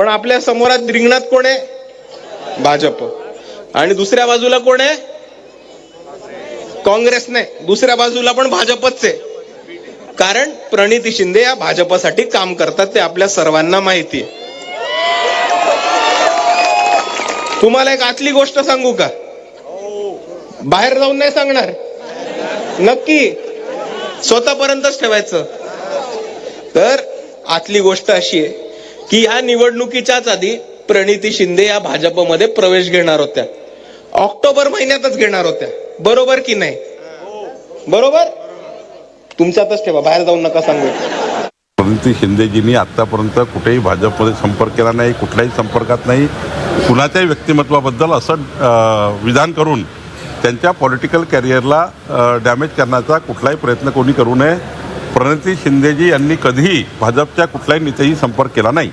पण आपल्या समोरात रिंगणात कोण आहे? भाजप. आणि दुसऱ्या बाजूला कोण आहे? काँग्रेस नाही दुसऱ्या बाजूला पण भाजपच आहे. कारण प्रणिती शिंदे या भाजपसाठी काम करतात ते आपल्या सर्वांना माहिती आहे. तुम्हाला एक आतली गोष्ट सांगू का? बाहेर जाऊन नाही सांगणार. नक्की. स्वतःपर्यंतच ठेवायचं. तर आतली गोष्ट अशी आहे की ह्या निवडणुकीच्याच आधी प्रणिती शिंदे या भाजपमध्ये प्रवेश घेणार होत्या. ऑक्टोबर महिन्यातच घेणार होत्या. बरोबर की नाही? बरोबर? तुमच्यातच ठेवा बाहेर जाऊन नका सांगू. प्रणिती शिंदेजींनी आतापर्यंत कुठेही भाजपमध्ये संपर्क केला नाही कुठल्याही संपर्कात नाही. कुणाच्याही व्यक्तिमत्वाबद्दल असं विधान करून त्यांच्या पॉलिटिकल कॅरियरला डॅमेज करण्याचा कुठलाही प्रयत्न कोणी करू नये. प्रणिती शिंदेजी यांनी कधीही भाजपच्या कुठल्याही नेत्याशी संपर्क केला नाही.